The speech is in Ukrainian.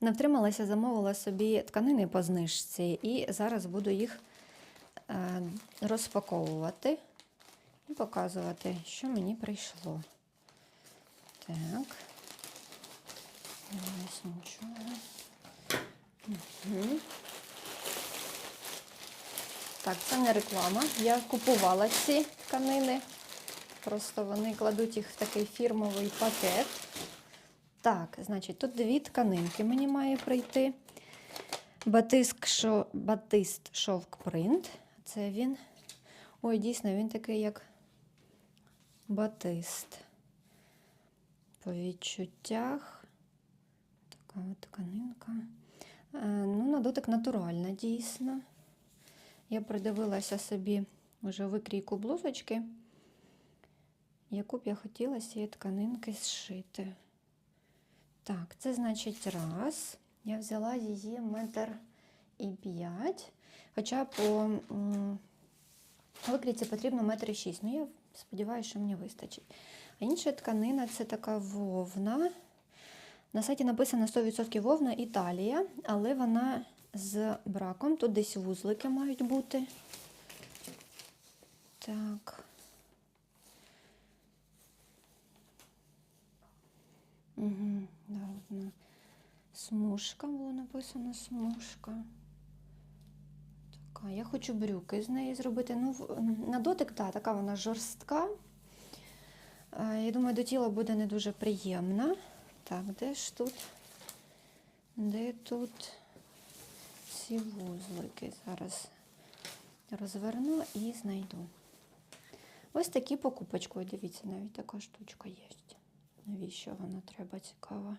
Не втрималася, замовила собі тканини по знижці, і зараз буду їх е, розпаковувати і показувати, що мені прийшло. Так. Ось нічого. Угу. Так, це не реклама. Я купувала ці тканини. Просто вони кладуть їх в такий фірмовий пакет. Так, значить, тут дві тканинки мені має прийти. Батиск, шо, батист шовк принт. Це він. Ой, дійсно, він такий, як батист. По відчуттях. Така от тканинка. Е, ну, на дотик натуральна, дійсно. Я придивилася собі вже викрійку блузочки, яку б я хотіла з цієї тканинки зшити. Так, це значить раз. Я взяла її метр і п'ять. Хоча по викрійці потрібно метр і шість. Ну, я сподіваюся, що мені вистачить. А інша тканина це така вовна. На сайті написано 100% вовна Італія, але вона з браком. Тут десь вузлики мають бути. Так. Угу, да, смужка було написано смужка. Така, я хочу брюки з неї зробити. Ну, на дотик, так, така вона жорстка. Е, Я думаю, до тіла буде не дуже приємна. Так, де ж тут? Де тут ці вузлики? Зараз розверну і знайду. Ось такі покупочки. Дивіться, навіть така штучка є. Навіщо вона треба цікава?